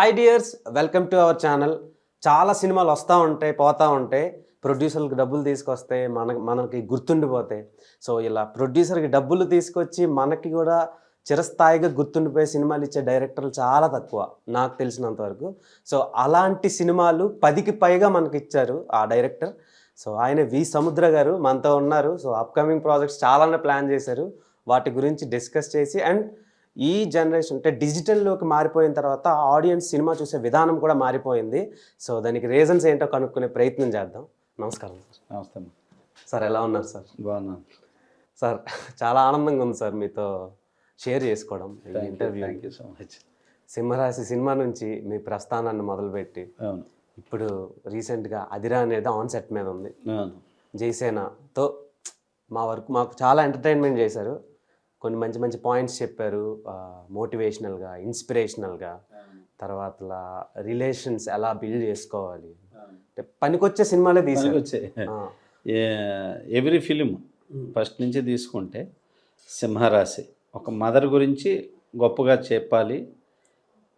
Hi dears welcome to our channel చాలా సినిమాలు వస్తూ ఉంటాయి పోతూ ఉంటాయి. ప్రొడ్యూసర్లకు డబ్బులు తీసుకొస్తే మన మనకి గుర్తుండిపోతాయి సో ఇలా ప్రొడ్యూసర్కి డబ్బులు తీసుకొచ్చి మనకి కూడా చిరస్థాయిగా గుర్తుండిపోయే సినిమాలు ఇచ్చే డైరెక్టర్లు చాలా తక్కువ నాకు తెలిసినంత వరకు. సో అలాంటి సినిమాలు పదికి పైగా మనకి ఇచ్చారు ఆ డైరెక్టర్ సో ఆయన వి సముద్ర గారు మనతో ఉన్నారు. సో అప్కమింగ్ ప్రాజెక్ట్స్ చాలానే ప్లాన్ చేశారు. వాటి గురించి డిస్కస్ చేసి అండ్ ఈ జనరేషన్ అంటే డిజిటల్లోకి మారిపోయిన తర్వాత ఆడియన్స్ సినిమా చూసే విధానం కూడా మారిపోయింది. సో దానికి రీజన్స్ ఏంటో కనుక్కునే ప్రయత్నం చేద్దాం. నమస్కారం సార్. నమస్తే. సార్ ఎలా ఉన్నారు సార్? బాగున్నాను సార్ చాలా ఆనందంగా ఉంది సార్ మీతో షేర్ చేసుకోవడం interview. Thank you so much Simharasi cinema నుంచి మీ ప్రస్థానాన్ని మొదలుపెట్టి ఇప్పుడు రీసెంట్గా అదిరా అనేది ఆన్ సెట్ మీద ఉంది. జైసేనతో మా వర్క్ మాకు చాలా ఎంటర్టైన్మెంట్ చేశారు. కొన్ని మంచి మంచి పాయింట్స్ చెప్పారు. మోటివేషనల్గా ఇన్స్పిరేషనల్గా. తర్వాత రిలేషన్స్ ఎలా బిల్డ్ చేసుకోవాలి? అంటే పనికొచ్చే సినిమాలే తీసారు వచ్చే ఎవ్రీ ఫిలిం ఫస్ట్ నుంచి తీసుకుంటే సింహరాశి. ఒక మదర్ గురించి గొప్పగా చెప్పాలి.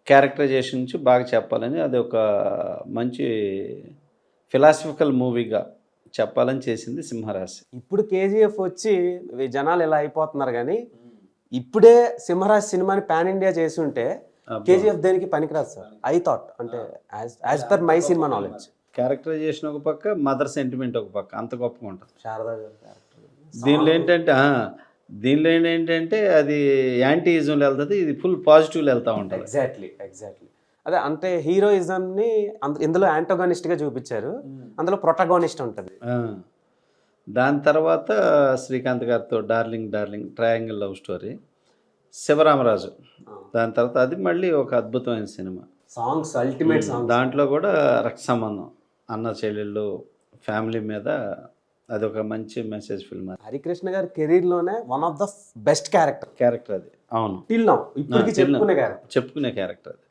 క్యారెక్టరైజేషన్ నుంచి బాగా చెప్పాలని అది ఒక మంచి ఫిలాసఫికల్ మూవీగా చెప్పాలని చేసింది సింహరాశి. ఇప్పుడు కేజీఎఫ్ వచ్చి జనాలు ఇలా అయిపోతున్నారు కానీ ఇప్పుడే సింహరాజ్ సినిమాని పాన్ ఇండియా చేసి ఉంటే కేజీఎఫ్ దేనికి పనికిరాదు సార్? ఐ థాట్ అంటే as per my cinema knowledge. Characterization ఒక పక్క మదర్ సెంటిమెంట్ ఒక పక్క అంత గొప్పగా ఉంటుంది. శారదా గారు. దీనిలో ఏంటంటే దీనిలో ఏంటంటే అది యాంటీయిజంలో వెళ్తుంది ఇది ఫుల్ పాజిటివ్లో వెళ్తూ ఉంటుంది. Exactly exactly. అదే అంటే హీరోయిజం ని అంద- ఇందులో యాంటోగానిస్ట్గా చూపించారు అందులో ప్రొటగోనిస్ట్ ఉంటుంది. దాని తర్వాత శ్రీకాంత్ గారితో darling darling triangle love story. Sivaramaraju. దాని తర్వాత అది మళ్ళీ ఒక అద్భుతమైన సినిమా. Songs ultimate songs. దాంట్లో కూడా రక్త సంబంధం. అన్న చెల్లెళ్ళు ఫ్యామిలీ మీద అదొక మంచి మెసేజ్ ఫిల్మ్ హరికృష్ణ గారి కెరీర్లోనే one of the best character. Character అది. అవును. టిల్ నౌ ఇప్పటికి till now. చెప్పుకునే క్యారెక్టర్. చెప్పుకునే క్యారెక్టర్ అది.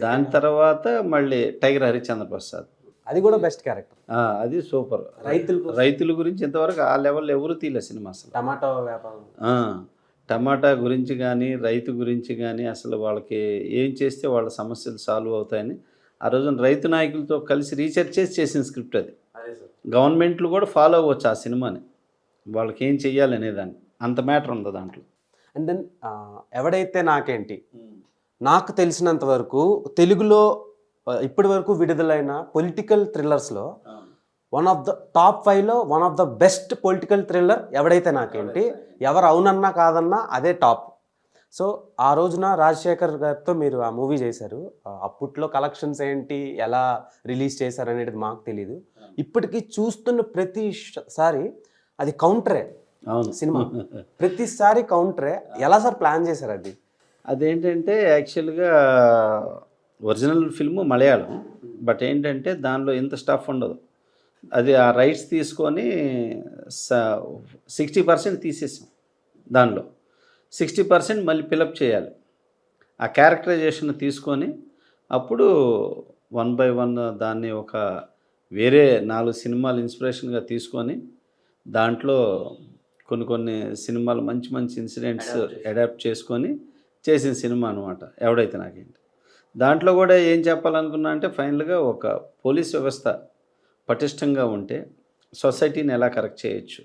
దాని తర్వాత మళ్ళీ టైగర్ హరిచంద్ర ప్రసాద్ అది కూడా బెస్ట్ క్యారెక్టర్ అది సూపర్. రైతులకు రైతుల గురించి ఇంతవరకు ఆ లెవెల్ ఎవరు తీయలే సినిమా అసలు. టమాటో వ్యాపారం. టమాటా గురించి కానీ రైతు గురించి కానీ అసలు వాళ్ళకి ఏం చేస్తే వాళ్ళ సమస్యలు సాల్వ్ అవుతాయని ఆ రోజున రైతు నాయకులతో కలిసి రీసెర్చ్ చేసి చేసిన స్క్రిప్ట్ అది. గవర్నమెంట్లు కూడా ఫాలో అవ్వచ్చు ఆ సినిమాని. వాళ్ళకి ఏం చెయ్యాలి అనేదాన్ని అంత మ్యాటర్ ఉంది దాంట్లో? అండ్ దెన్ ఎవడైతే నాకేంటి నాకు తెలిసినంత వరకు తెలుగులో ఇప్పటి వరకు విడుదలైన పొలిటికల్ థ్రిల్లర్స్లో వన్ ఆఫ్ ద టాప్ ఫైవ్లో one of the best political thriller Evadaithe Nakenti ఎవరు అవునన్నా కాదన్నా అదే టాప్. సో ఆ రోజున రాజశేఖర్ గారితో మీరు ఆ మూవీ చేశారు. అప్పట్లో కలెక్షన్స్ ఏంటి ఎలా రిలీజ్ చేశారు అనేది మాకు తెలియదు ఇప్పటికీ చూస్తున్న ప్రతిసారి అది కౌంటరే సినిమా. ప్రతిసారి కౌంటరే. ఎలా సార్ ప్లాన్ చేశారు అది? అదేంటంటే యాక్చువల్గా ఒరిజినల్ ఫిల్మ్ మలయాళం. బట్ ఏంటంటే దానిలో ఇంత స్టఫ్ ఉండదు. అది ఆ రైట్స్ తీసుకొని సిక్స్టీ పర్సెంట్ తీసేసాం దానిలో. సిక్స్టీ పర్సెంట్ మళ్ళీ ఫిలప్ చేయాలి. ఆ క్యారెక్టరైజేషన్ తీసుకొని అప్పుడు వన్ బై వన్ దాన్ని ఒక వేరే నాలుగు సినిమాలు ఇన్స్పిరేషన్గా తీసుకొని దాంట్లో కొన్ని కొన్ని సినిమాలు మంచి మంచి ఇన్సిడెంట్స్ అడాప్ట్ చేసుకొని చేసిన సినిమా అనమాట ఎవడైతే నాకేంటి. దాంట్లో కూడా ఏం చెప్పాలనుకున్నా అంటే ఫైనల్గా ఒక పోలీస్ వ్యవస్థ పటిష్టంగా ఉంటే సొసైటీని ఎలా కరెక్ట్ చేయొచ్చు.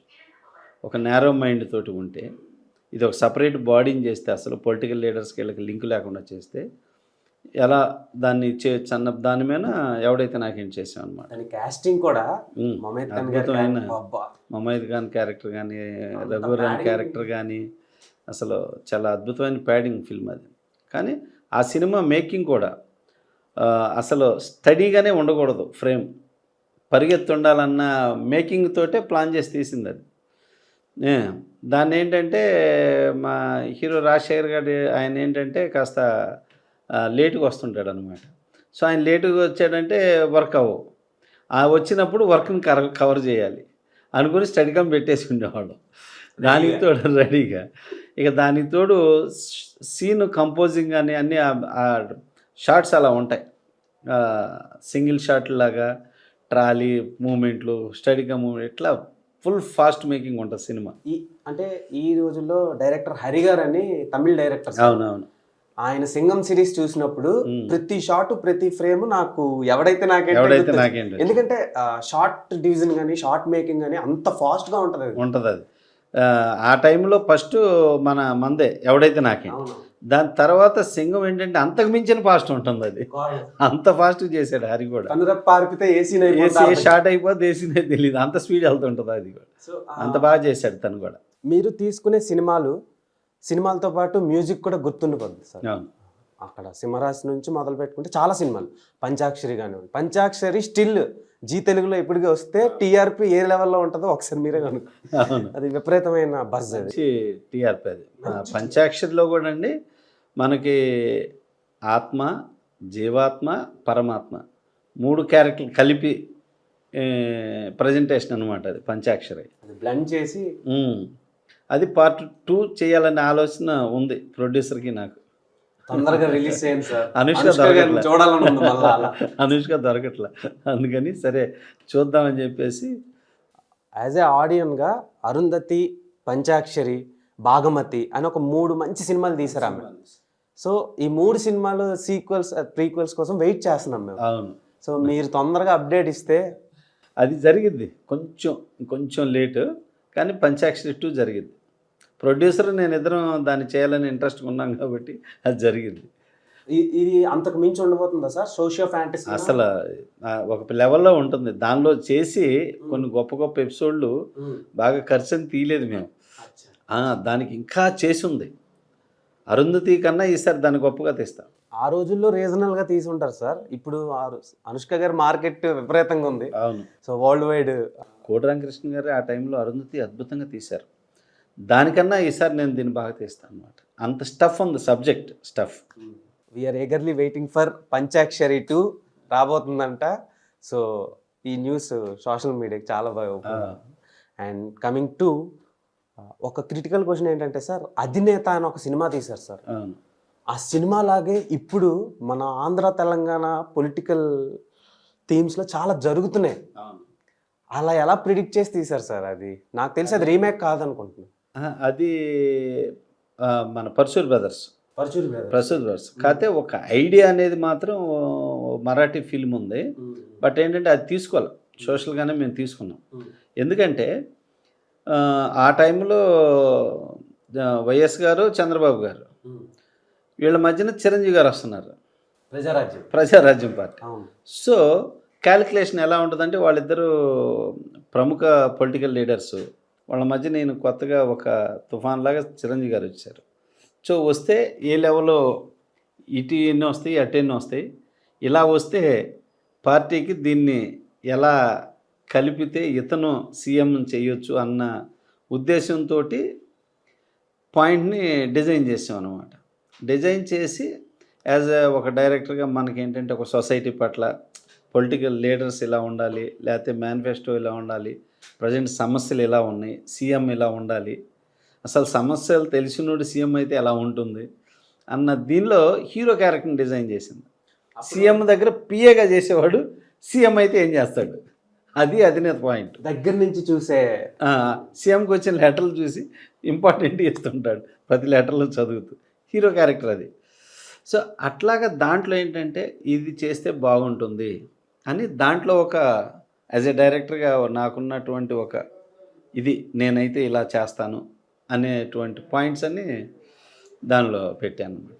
ఒక నేరో మైండ్ తోటి ఉంటే ఇది ఒక సపరేట్ బాడీని చేస్తే అసలు పొలిటికల్ లీడర్స్కి వీళ్ళకి లింక్ లేకుండా చేస్తే ఎలా దాన్ని చేయొచ్చు అన్న దాని మీద ఎవడైతే నాకేం చేసాం అనమాట దాని కాస్టింగ్ కూడా మమేద్ ఖాన్ క్యారెక్టర్ కానీ రఘువరన్ క్యారెక్టర్ కానీ అసలు చాలా అద్భుతమైన ప్యాడింగ్ ఫిల్మ్ అది. కానీ ఆ సినిమా మేకింగ్ కూడా అసలు స్టడీగానే ఉండకూడదు ఫ్రేమ్. పరిగెత్తి ఉండాలన్న మేకింగ్ తోటే ప్లాన్ చేసి తీసింది అది. దాన్ని ఏంటంటే మా హీరో రాజశేఖర్ గారి ఆయన ఏంటంటే కాస్త లేటుగా వస్తుంటాడు అనమాట సో ఆయన లేటుగా వచ్చాడంటే వర్క్ అవ్వవు. ఆ వచ్చినప్పుడు వర్క్ని కవర్ కవర్ చేయాలి అనుకుని స్టడీకం పెట్టేసి ఉండేవాడు దానికి తోడు రెడీగా. ఇక దానికి తోడు సీన్ కంపోజింగ్ కానీ అన్నీ షార్ట్స్ అలా ఉంటాయి సింగిల్ షాట్ లాగా ట్రాలీ మూమెంట్లు స్టడీగా మూమెంట్ ఇట్లా ఫుల్ ఫాస్ట్ మేకింగ్ ఉంటుంది సినిమా ఈ అంటే ఈ రోజుల్లో డైరెక్టర్ హరి గారు అని తమిళ డైరెక్టర్ అవునవును ఆయన సింగం సిరీస్ చూసినప్పుడు ప్రతి షాట్ ప్రతి ఫ్రేమ్ నాకు ఎవడైతే నాకేంటో. నాకేంటో. ఎందుకంటే షార్ట్ డివిజన్ కానీ షార్ట్ మేకింగ్ కానీ అంత ఫాస్ట్గా. ఉంటుంది అది ఆ, టైంలో ఫస్ట్ మన మందే ఎవడైతే నాకే. దాని తర్వాత సింగం ఏంటంటే అంతకు మించిన ఫాస్ట్ ఉంటుంది అది. అంత ఫాస్ట్ చేశాడు హరి కూడా. కనురెప్ప ఆర్పితే ఏసీ ఏసీ షార్ట్ అయిపోతే వేసినే తెలియదు అంత స్పీడ్ వెళ్తుంటుంది అది కూడా. అంత బాగా చేశాడు తను కూడా. మీరు తీసుకునే సినిమాలు సినిమాలతో పాటు మ్యూజిక్ కూడా గుర్తుండిపోద్ది సార్. అక్కడ సింహరాశి నుంచి మొదలు పెట్టుకుంటే చాలా సినిమాలు. పంచాక్షరి కానివ్వండి. పంచాక్షరి స్టిల్ జీ తెలుగులో ఇప్పటికీ వస్తే టీఆర్పీ ఏ లెవెల్లో ఉంటుందో ఒకసారి మీరే కనుక అది విపరీతమైన బజ్ అది. టీఆర్పీ అది. పంచాక్షరిలో కూడా అండి మనకి ఆత్మ జీవాత్మ పరమాత్మ మూడు క్యారెక్టర్లు కలిపి ప్రజెంటేషన్ అనమాట అది పంచాక్షరి. అది బ్లెండ్ చేసి. అది పార్ట్ టూ చేయాలనే ఆలోచన ఉంది ప్రొడ్యూసర్కి నాకు. తొందరగా రిలీజ్ చేయండి సార్. అనుష్క దొరకట్లే. చూడాలని ఉంది మళ్ళా. అలా అనుష్క దొరకట్లే. అందుకని సరే చూద్దామని చెప్పేసి. యాజ్ ఏ ఆడియన్గా అరుంధతి పంచాక్షరి భాగమతి అని ఒక మూడు మంచి సినిమాలు తీసారు ఆమె. సో ఈ మూడు సినిమాలు సీక్వెల్స్ ప్రీక్వెల్స్ కోసం వెయిట్ చేస్తున్నాం మేము. అవును. సో మీరు తొందరగా అప్డేట్ ఇస్తే. అది జరిగిద్ది. కొంచెం కొంచెం లేటు కానీ పంచాక్షరి టూ జరిగిద్ది. ప్రొడ్యూసర్ నేను ఇద్దరం దాన్ని చేయాలని ఇంట్రెస్ట్ ఉన్నాం కాబట్టి అది జరిగింది. ఇది అంతకు మించి ఉండబోతుందా సార్? సోషియో ఫ్యాంటసీ అసలు ఒక లెవెల్లో ఉంటుంది. దానిలో చేసి కొన్ని గొప్ప గొప్ప ఎపిసోడ్లు బాగా ఖర్చు అని తీయలేదు మేము. దానికి ఇంకా చేసి ఉంది. అరుంధతి కన్నా ఈసారి దాన్ని గొప్పగా తీస్తాం. ఆ రోజుల్లో రీజనల్గా తీసి ఉంటారు సార్. ఇప్పుడు అనుష్క గారి మార్కెట్ విపరీతంగా ఉంది. అవును. సో వరల్డ్ వైడ్ కోటి రామకృష్ణ గారు ఆ టైంలో అరుంధతి అద్భుతంగా తీశారు. దానికన్నా ఈసారి నేను దీన్ని బాగా తీస్తాను అనమాట అంత స్టఫ్ ఉంది subject stuff we are eagerly waiting for Panchakshari two రాబోతుందంట. So ఈ న్యూస్ సోషల్ మీడియాకి చాలా బాగా అండ్ కమింగ్ టు ఒక క్రిటికల్ క్వశ్చన్ ఏంటంటే సార్ అధినేత అని ఒక సినిమా తీశారు సార్. ఆ సినిమా లాగే ఇప్పుడు మన ఆంధ్ర తెలంగాణ పొలిటికల్ థీమ్స్లో చాలా జరుగుతున్నాయి. అలా ఎలా ప్రిడిక్ట్ చేసి తీశారు సార్ అది? నాకు తెలిసి అది రీమేక్ కాదనుకుంటున్నాను అది మన పర్సూర్ బ్రదర్స్. పరచూరి పర్సూర్ బ్రదర్స్. కాకపోతే ఒక ఐడియా అనేది మాత్రం మరాఠీ ఫిల్మ్ ఉంది. బట్ ఏంటంటే అది తీసుకోవాలి. సోషల్గానే మేము తీసుకున్నాం. ఎందుకంటే ఆ, టైంలో వైఎస్ గారు చంద్రబాబు గారు. వీళ్ళ మధ్యన చిరంజీవి గారు వస్తున్నారు. Praja Rajyam. Praja Rajyam party. So calculation ఎలా ఉంటుందంటే వాళ్ళిద్దరూ ప్రముఖ పొలిటికల్ లీడర్స్. వాళ్ళ మధ్య నేను కొత్తగా ఒక తుఫాన్ లాగా చిరంజీవి గారు వచ్చారు. సో వస్తే ఏ లెవెల్లో ఇటు ఎన్ని వస్తాయి అటు ఎన్ని వస్తాయి? ఇలా వస్తే పార్టీకి దీన్ని ఎలా కలిపితే ఇతను సీఎం చేయొచ్చు అన్న ఉద్దేశంతో పాయింట్ని డిజైన్ చేసాం అనమాట డిజైన్ చేసి యాజ్ ఒక డైరెక్టర్గా మనకి ఏంటంటే ఒక సొసైటీ పట్ల పొలిటికల్ లీడర్స్ ఇలా ఉండాలి లేకపోతే మేనిఫెస్టో ఇలా ఉండాలి ప్రజెంట్ సమస్యలు ఎలా ఉన్నాయి? సీఎం ఇలా ఉండాలి? అసలు సమస్యలు తెలిసినోడు సీఎం అయితే ఎలా ఉంటుంది? అన్న దీనిలో హీరో క్యారెక్టర్ని డిజైన్ చేసింది. సీఎం దగ్గర పిఏగా చేసేవాడు సీఎం అయితే ఏం చేస్తాడు? అది అధినేత పాయింట్. దగ్గర నుంచి చూసే సీఎంకి వచ్చిన లెటర్లు చూసి ఇంపార్టెంట్ ఇస్తుంటాడు. ప్రతి లెటర్లు చదువుతూ. హీరో క్యారెక్టర్ అది. సో అట్లాగా దాంట్లో ఏంటంటే ఇది చేస్తే బాగుంటుంది అని దాంట్లో ఒక యాజ్ ఎ డైరెక్టర్గా నాకున్నటువంటి ఒక ఇది నేనైతే ఇలా చేస్తాను అనేటువంటి పాయింట్స్ అన్నీ దానిలో పెట్టాను అనమాట